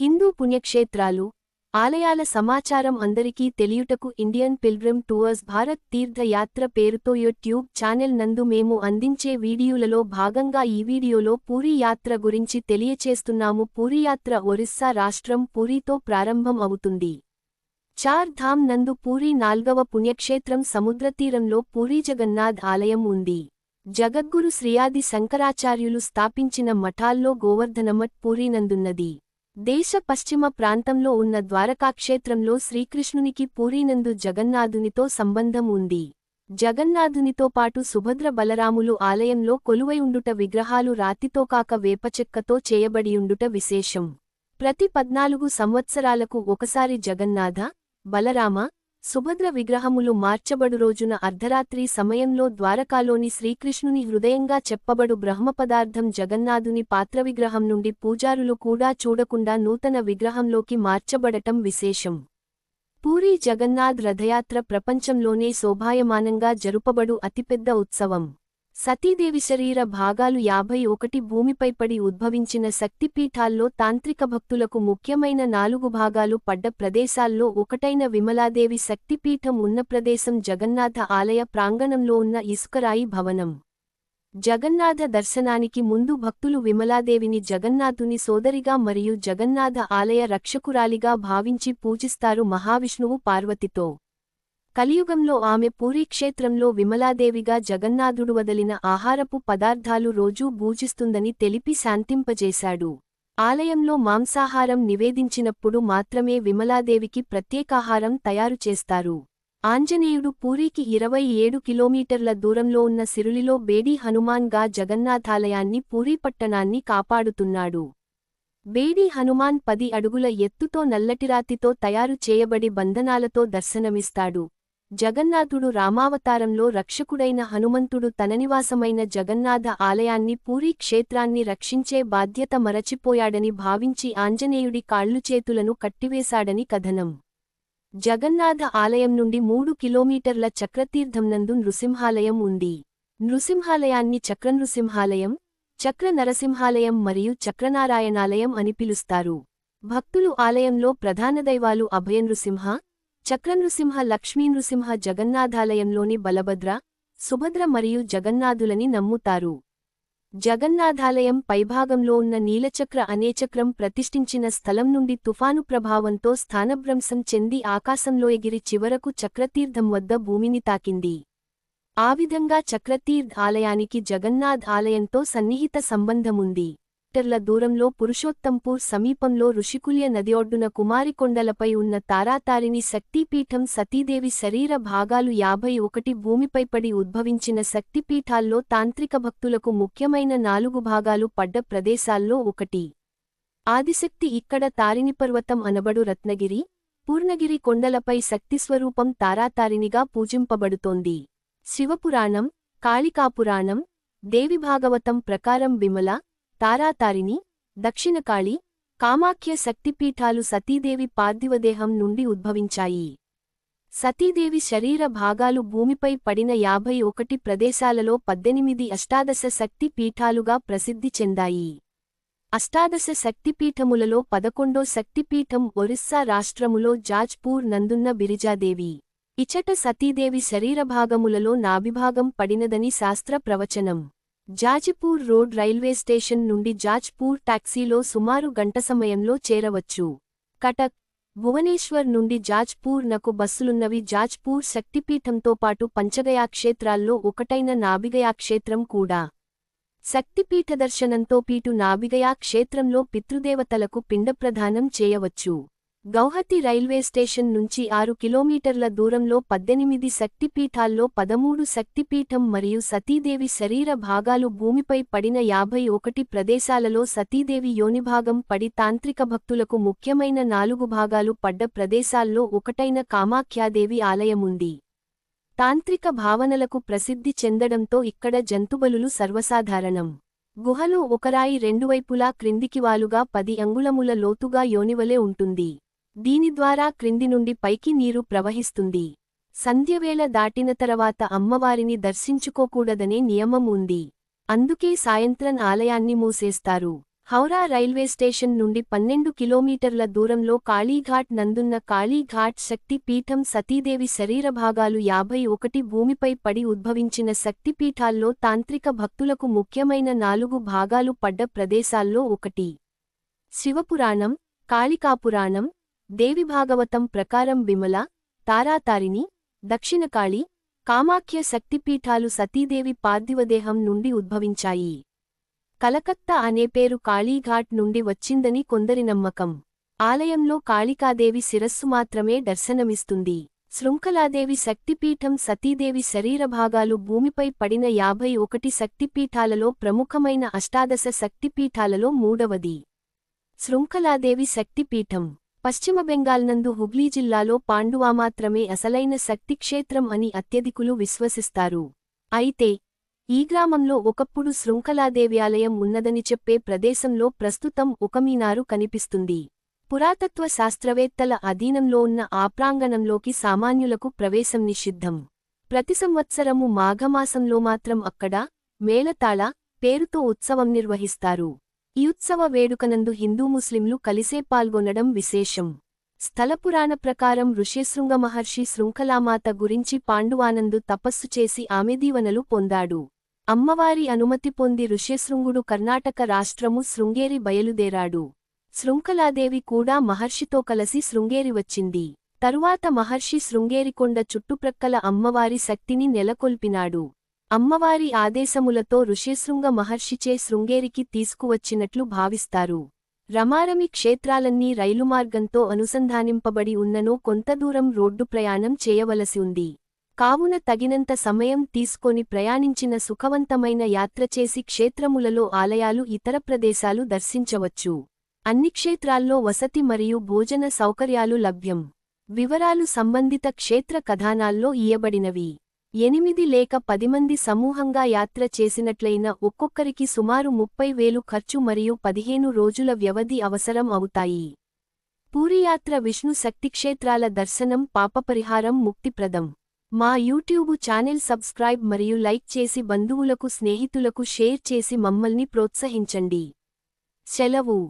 హిందూ పుణ్యక్షేత్రాలు ఆలయాల సమాచారం అందరికీ తెలియుటకు Indian pilgrim tours Bharat Teerthayatra పేరుతో యూట్యూబ్ ఛానెల్ నందు మేము అందించే వీడియోలలో భాగంగా ఈ వీడియోలో పూరీ యాత్ర గురించి తెలియచేస్తున్నాము. పూరీ యాత్ర ఒరిస్సా రాష్ట్రం పూరీతో ప్రారంభం అవుతుంది. చార్ ధామ్ నందు పూరీ నాల్గవ పుణ్యక్షేత్రం సముద్రతీరంలో పూరీ జగన్నాథ్ ఆలయం ఉంది. జగద్గురు శ్రీయాది శంకరాచార్యులు స్థాపించిన మఠాల్లో గోవర్ధనమఠ్ పూరీనందున్నది దేశ పశ్చిమ ప్రాంతంలో ఉన్న ద్వారకాక్షేత్రంలో శ్రీకృష్ణునికి పూరీనందు జగన్నాథునితో సంబంధం ఉంది. జగన్నాథునితో పాటు సుభద్ర బలరాములు ఆలయంలో కొలువై ఉండుట విగ్రహాలు రాతితో కాక వేపచెక్కతో చేయబడియుండుట విశేషం. ప్రతి పద్నాలుగు సంవత్సరాలకు ఒకసారి జగన్నాథ బలరామ సుభద్ర విగ్రహములు మార్చబడు రోజున అర్ధరాత్రి సమయంలో ద్వారకాలోని శ్రీకృష్ణుని హృదయంగా చెప్పబడు బ్రహ్మపదార్థం జగన్నాథుని పాత్రవిగ్రహం నుండి పూజారులు కూడా చూడకుండా నూతన విగ్రహంలోకి మార్చబడటం విశేషం. పూరీ జగన్నాథ్ రథయాత్ర ప్రపంచంలోనే శోభాయమానంగా జరుపబడు అతిపెద్ద ఉత్సవం. సతీదేవి శరీర భాగాలు యాభై ఒకటి భూమిపై పడి ఉద్భవించిన శక్తిపీఠాల్లో తాంత్రిక భక్తులకు ముఖ్యమైన నాలుగు భాగాలు పడ్డ ప్రదేశాల్లో ఒకటైన విమలాదేవి శక్తిపీఠం ఉన్న ప్రదేశం జగన్నాథ ఆలయ ప్రాంగణంలో ఉన్న ఇసుకరాయి భవనం. జగన్నాథ దర్శనానికి ముందు భక్తులు విమలాదేవిని జగన్నాథుని సోదరిగా మరియు జగన్నాథ ఆలయ రక్షకురాలిగా భావించి పూజిస్తారు మహావిష్ణువు పార్వతితో. కలియుగంలో ఆమె పూరీక్షేత్రంలో విమలాదేవిగా జగన్నాథుడు వదలిన ఆహారపు పదార్థాలు రోజూ భూజిస్తుందని తెలిపి శాంతింపజేశాడు. ఆలయంలో మాంసాహారం నివేదించినప్పుడు మాత్రమే విమలాదేవికి ప్రత్యేకాహారం తయారు చేస్తారు. ఆంజనేయుడు పూరీకి ఇరవై ఏడు కిలోమీటర్ల దూరంలో ఉన్న సిరులిలో బేడీ హనుమాన్గా జగన్నాథాలయాన్ని పూరీ పట్టణాన్ని కాపాడుతున్నాడు. బేడీ హనుమాన్ పది అడుగుల ఎత్తుతో నల్లటిరాతితో తయారు చేయబడి బంధనాలతో దర్శనమిస్తాడు. జగన్నాథుడు రామావతారంలో రక్షకుడైన హనుమంతుడు తననివాసమైన జగన్నాథ ఆలయాన్ని పూరీ క్షేత్రాన్ని రక్షించే బాధ్యత మరచిపోయాడని భావించి ఆంజనేయుడి కాళ్ళుచేతులను కట్టివేశాడని కథనం. జగన్నాథ ఆలయం నుండి మూడు కిలోమీటర్ల చక్రతీర్థంనందు నృసింహాలయం ఉంది. నృసింహాలయాన్ని చక్రనృసింహాలయం చక్ర నరసింహాలయం మరియు చక్రనారాయణాలయం అని పిలుస్తారు. భక్తులు ఆలయంలో ప్రధాన దైవాలు అభయనృసింహ చక్రనృసింహ లక్ష్మీనృసింహ జగన్నాథాలయంలోని బలభద్ర సుభద్ర మరియు జగన్నాథులని నమ్ముతారు. జగన్నాథాలయం పైభాగంలో ఉన్న నీలచక్ర అనేచక్రం ప్రతిష్ఠించిన స్థలం నుండి తుఫాను ప్రభావంతో స్థానభ్రంశం చెంది ఆకాశంలో ఎగిరి చివరకు చక్రతీర్థం వద్ద భూమిని తాకింది. ఆ విధంగా చక్రతీర్థ్ ఆలయానికి జగన్నాథ్ ఆలయంతో సన్నిహిత సంబంధముంది. కిలోమీటర్ల దూరంలో పురుషోత్తంపూర్ సమీపంలో ఋషికుల్య నదిఒడ్డున కుమారికొండలపై ఉన్న తారాతారిణి శక్తిపీఠం సతీదేవి శరీర భాగాలు యాభై ఒకటి భూమిపై పడి ఉద్భవించిన శక్తిపీఠాల్లో తాంత్రిక భక్తులకు ముఖ్యమైన నాలుగు భాగాలు పడ్డ ప్రదేశాల్లో ఒకటి. ఆదిశక్తి ఇక్కడ తారిణిపర్వతం అనబడు రత్నగిరి పూర్ణగిరి కొండలపై శక్తిస్వరూపం తారాతారిణిగా పూజింపబడుతోంది. శివపురాణం కాళికాపురాణం దేవిభాగవతం ప్రకారం విమల తారాతారిణి దక్షిణకాళి కామాఖ్య శక్తిపీఠాలు సతీదేవి పార్థివదేహం నుండి ఉద్భవించాయి. సతీదేవి శరీర భాగాలు భూమిపై పడిన యాభై ఒకటి ప్రదేశాలలో పద్దెనిమిది అష్టాదశ శక్తి పీఠాలుగా ప్రసిద్ధి చెందాయి. అష్టాదశ శక్తిపీఠములలో పదకొండో శక్తిపీఠం ఒరిస్సా రాష్ట్రములో జాజ్పూర్ నందున్న బిరిజాదేవి. ఇచట సతీదేవి శరీరభాగములలో నాభిభాగం పడినదని శాస్త్ర ప్రవచనం. జాజిపూర్ రోడ్ రైల్వే స్టేషన్ నుండి జాజ్పూర్ టాక్సీలో సుమారు గంట సమయంలో చేరవచ్చు. కటక్ భువనేశ్వర్ నుండి జాజ్పూర్ నకు బస్సులున్నవి జాజ్పూర్ శక్తిపీఠంతో పాటు పంచగయా క్షేత్రాల్లో ఒకటైన నాభిగయా క్షేత్రం కూడా. శక్తిపీఠ దర్శనంతో పీటు నాభిగయా క్షేత్రంలో పితృదేవతలకు పిండప్రదానం చేయవచ్చు. గౌహతి రైల్వే స్టేషన్ నుంచి ఆరు కిలోమీటర్ల దూరంలో పద్దెనిమిది శక్తిపీఠాల్లో పదమూడు శక్తిపీఠం మరియు సతీదేవి శరీర భాగాలు భూమిపై పడిన యాభై ఒకటి ప్రదేశాలలో సతీదేవి యోనిభాగం పడి తాంత్రిక భక్తులకు ముఖ్యమైన నాలుగు భాగాలు పడ్డ ప్రదేశాల్లో ఒకటైన కామాఖ్యాదేవి ఆలయముంది. తాంత్రిక భావనలకు ప్రసిద్ధి చెందడంతో ఇక్కడ జంతుబలులు సర్వసాధారణం. గుహలో ఒకరాయి రెండువైపులా క్రిందికివాలుగా పది అంగుళముల లోతుగా యోనివలే ఉంటుంది. దీని ద్వారా క్రింది నుండి పైకి నీరు ప్రవహిస్తుంది. సంధ్యవేళ దాటిన తర్వాత అమ్మవారిని దర్శించుకోకూడదనే నియమం ఉంది. అందుకే సాయంత్రం ఆలయాన్ని మూసేస్తారు. హౌరా రైల్వే స్టేషన్ నుండి పన్నెండు కిలోమీటర్ల దూరంలో కాళీఘాట్ నందున్న కాళీఘాట్ శక్తి పీఠం సతీదేవి శరీర భాగాలు యాభై ఒకటి భూమిపై పడి ఉద్భవించిన శక్తిపీఠాల్లో తాంత్రిక భక్తులకు ముఖ్యమైన నాలుగు భాగాలు పడ్డ ప్రదేశాల్లో ఒకటి. శివపురాణం కాళికాపురాణం దేవిభాగవతం ప్రకారం విమల తారాతారిణి దక్షిణకాళి కామాఖ్య శక్తిపీఠాలు సతీదేవి పార్థివదేహం నుండి ఉద్భవించాయి. కలకత్తా అనే పేరు కాళీఘాట్ నుండి వచ్చిందని కొందరి నమ్మకం. ఆలయంలో కాళికాదేవి శిరస్సు మాత్రమే దర్శనమిస్తుంది. శృంఖలాదేవి శక్తిపీఠం సతీదేవి శరీరభాగాలు భూమిపై పడిన యాభై ఒకటి శక్తిపీఠాలలో ప్రముఖమైన అష్టాదశ శక్తిపీఠాలలో మూడవది. శృంఖలాదేవి శక్తిపీఠం. పశ్చిమ బెంగాల్ నందు హుగ్లీ జిల్లాలో పాండువా మాత్రమే అసలైన శక్తిక్షేత్రం అని అత్యధికులు విశ్వసిస్తారు. అయితే ఈ గ్రామంలో ఒకప్పుడు శృంఖలాదేవి ఆలయం ఉన్నదని చెప్పే ప్రదేశంలో ప్రస్తుతం ఒక మీనారు కనిపిస్తుంది. పురాతత్వ శాస్త్రవేత్తల అధీనంలో ఉన్న ఆ ప్రాంగణంలోకి సామాన్యులకు ప్రవేశం నిషిద్ధం. ప్రతి సంవత్సరము మాఘమాసంలో మాత్రం అక్కడ మేళతాళ పేరుతో ఉత్సవం నిర్వహిస్తారు. ఈ ఉత్సవ వేడుకనందు హిందూ ముస్లింలు కలిసే పాల్గొనడం విశేషం. స్థలపురాణ ప్రకారం ఋష్యశృంగ మహర్షి శృంఖలామాత గురించి పాండువానందు తపస్సు చేసి ఆమె దీవెనలు పొందాడు. అమ్మవారి అనుమతి పొంది ఋష్యశృంగుడు కర్ణాటక రాష్ట్రము శృంగేరి బయలుదేరాడు. శృంఖలాదేవి కూడా మహర్షితో కలసి శృంగేరి వచ్చింది. తరువాత మహర్షి శృంగేరికొండ చుట్టుప్రక్కల అమ్మవారి శక్తిని నెలకొల్పినాడు. అమ్మవారి ఆదేశములతో ఋష్యశృంగ మహర్షిచే శృంగేరికి తీసుకువచ్చినట్లు భావిస్తారు. రమారమి క్షేత్రాలన్నీ రైలు మార్గంతో అనుసంధానింపబడి ఉన్ననో కొంత దూరం రోడ్డు ప్రయాణం చేయవలసి ఉంది. కావున తగినంత సమయం తీసుకొని ప్రయాణించిన సుఖవంతమైన యాత్ర చేసి క్షేత్రములలో ఆలయాలు ఇతర ప్రదేశాలు దర్శించవచ్చు. అన్ని క్షేత్రాల్లో వసతి మరియు భోజన సౌకర్యాలు లభ్యం. వివరాలు సంబంధిత క్షేత్ర కథానాల్లో ఇయ్యబడినవి. ఎనిమిది లేక పది మంది సమూహంగా యాత్ర చేసినట్లయిన ఒక్కొక్కరికి సుమారు ముప్పై వేలు ఖర్చు మరియు పదిహేను రోజుల వ్యవధి అవసరం అవుతాయి. పూరియాత్ర విష్ణు శక్తిక్షేత్రాల దర్శనం పాపపరిహారం ముక్తిప్రదం. మా యూట్యూబు ఛానెల్ సబ్స్క్రైబ్ మరియు లైక్ చేసి బంధువులకు స్నేహితులకు షేర్ చేసి మమ్మల్ని ప్రోత్సహించండి. సెలవు.